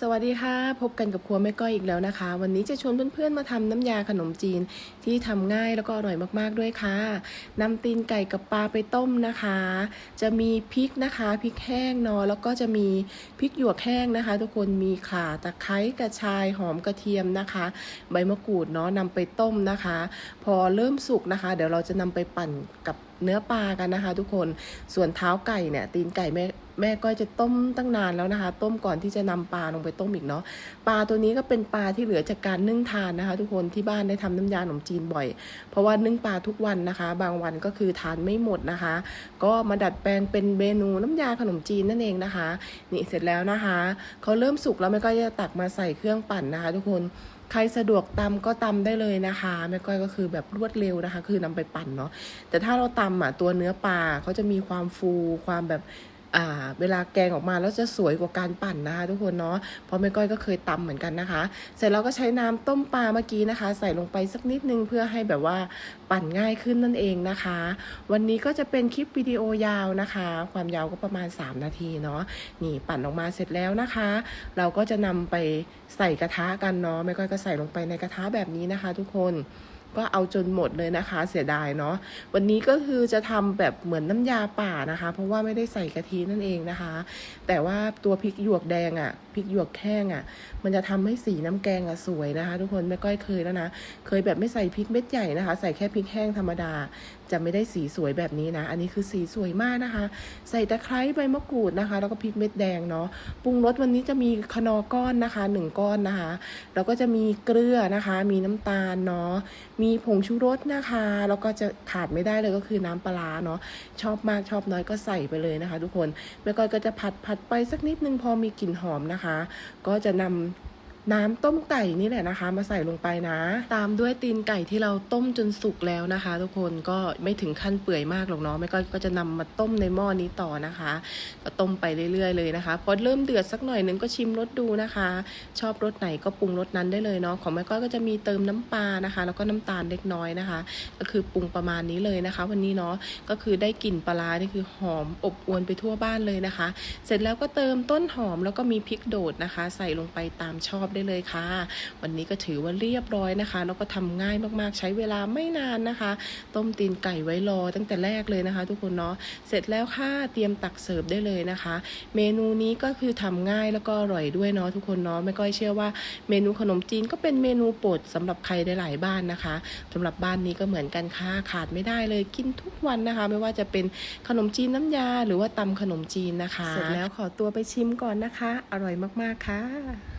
สวัสดีค่ะ พบกันกับครัวแม่ก้อยอีกแล้วนะคะ วันนี้จะชวนเพื่อนๆมาทำน้ำยาขนมจีนที่ทำง่ายแล้วก็อร่อยมากๆด้วยค่ะนำตีนไก่กับปลาไปต้มนะคะ จะมีพริกนะคะพริกแห้งเนาะแล้วก็จะมีพริกหยวกแห้งนะคะ ทุกคนมีข่าตะไคร้กระชายหอมกระเทียมนะคะ ใบมะกรูดเนาะนำไปต้มนะคะ พอเริ่มสุกนะคะ เดี๋ยวเราจะนำไปปั่นกับเนื้อปลากันนะคะ ทุกคนส่วนเท้าไก่เนี่ยตีนไก่แม่ แม่ก็จะต้มตั้งนานแล้วนะคะ ต้มก่อนที่จะนำปลาลงไปต้มอีกเนาะปลาตัวนี้ก็เป็นปลาที่เหลือจากการนึ่งทานนะคะ ทุกคนที่บ้านได้ทำน้ำยาขนมจีนบ่อย เพราะว่านึ่งปลาทุกวันนะคะ บางวันก็คือทานไม่หมดนะคะ ก็มาดัดแปลงเป็นเมนูน้ำยาขนมจีนนั่นเองนะคะ นี่เสร็จแล้วนะคะเขาเริ่มสุกแล้วแม่ก็จะตักมาใส่เครื่องปั่นนะคะ ทุกคนใครสะดวกตำก็ตำได้เลยนะคะแม่ก้อยก็คือแบบรวดเร็วนะคะ คือนำไปปั่นเนาะแต่ถ้าเราตำอะตัวเนื้อปลาเขาจะมีความฟูความแบบ เวลาแกงออกมาแล้วจะสวยกว่าการปั่นนะคะทุกคนเนาะเพราะแม่ก้อยก็เคยตำเหมือนกันนะคะ เสร็จแล้วก็ใช้น้ำต้มปลาเมื่อกี้นะคะ ใส่ลงไปสักนิดนึงเพื่อให้แบบว่าปั่นง่ายขึ้นนั่นเองนะคะ วันนี้ก็จะเป็นคลิปวิดีโอยาวนะคะ ความยาวก็ประมาณ 3 นาทีเนาะนี่ปั่นออกมาเสร็จแล้วนะคะ เราก็จะนำไปใส่กระทะกันเนาะแม่ก้อยก็ใส่ลงไปในกระทะแบบนี้นะคะ ทุกคน ก็เอาจนหมดเลยนะคะ เสียดายเนาะวันนี้ก็คือจะทำแบบเหมือนน้ำยาป่านะคะ เพราะว่าไม่ได้ใส่กะทินั่นเองนะคะ แต่ว่าตัวพริกหยวกแดงอะ่ะพริกหยวกแห้งอะ่ะ มันจะทำให้สีน้ำแกงอะ่ะสวยนะคะ ทุกคนแม่ก้อยเคยแล้วนะเคยแบบไม่ใส่พริกเม็ดใหญ่นะคะ ใส่แค่พริกแห้งธรรมดา จะไม่ได้สีสวยแบบนี้นะ อันนี้คือสีสวยมากนะคะ ใส่ตะไคร้ใบมะกรูดนะคะ แล้วก็พริกเม็ดแดงเนาะปรุงรสวันนี้จะมีคนอก้อนนะคะหนึ่งก้อนนะคะ แล้วก็จะมีเกลือนะคะ มีน้ำตาลเนาะมีีผงชูรสนะคะ แล้วก็จะขาดไม่ได้เลยก็คือน้ำปลาร้าเนาะชอบมากชอบน้อยก็ใส่ไปเลยนะคะ ทุกคนแม่ก้อยก็จะผัดผัดไปสักนิดนึงพอมีกลิ่นหอมนะคะ ก็จะนำ น้ำต้มไก่นี่แหละนะคะ มาใส่ลงไปนะ ตามด้วยตีนไก่ที่เราต้มจนสุกแล้วนะคะ ทุกคนก็ไม่ถึงขั้นเปื่อยมากหรอกเนาะแม่ก้อยก็จะนำมาต้มในหม้อนี้ต่อนะคะ ก็ต้มไปเรื่อยๆเลยนะคะพอเริ่มเดือดสักหน่อยนึงก็ชิมรสดูนะคะ ชอบรสไหนก็ปรุงรสนั้นได้เลยเนาะของแม่ก้อยก็จะมีเติมน้ำปลานะคะ แล้วก็น้ำตาลเล็กน้อยนะคะ ก็คือปรุงประมาณนี้เลยนะคะ วันนี้เนาะก็คือได้กลิ่นปลาร้านี่คือหอมอบอวนไปทั่วบ้านเลยนะคะ เสร็จแล้วก็เติมต้นหอมแล้วก็มีพริกโดดนะคะ ใส่ลงไปตามชอบได้เลยค่ะ วันนี้ก็ถือว่าเรียบร้อยนะคะแล้วก็ทำง่ายมากๆ ใช้เวลาไม่นานนะคะ ต้มตีนไก่ไว้รอตั้งแต่แรกเลยนะคะ ทุกคนเนาะเสร็จแล้วค่ะเตรียมตักเสิร์ฟได้เลยนะคะ เมนูนี้ก็คือทำง่ายแล้วก็อร่อยด้วยเนาะทุกคนเนาะไม่ก้อยเชื่อว่าเมนูขนมจีนก็เป็นเมนูโปรดสำหรับใครได้หลายบ้านนะคะสำหรับบ้านนี้ก็เหมือนกันค่ะขาดไม่ได้เลยกินทุกวันนะคะ ไม่ว่าจะเป็นขนมจีนน้ำยา หรือว่าตำขนมจีนนะคะ เสร็จแล้วขอตัวไปชิมก่อนนะคะ อร่อยมากๆค่ะ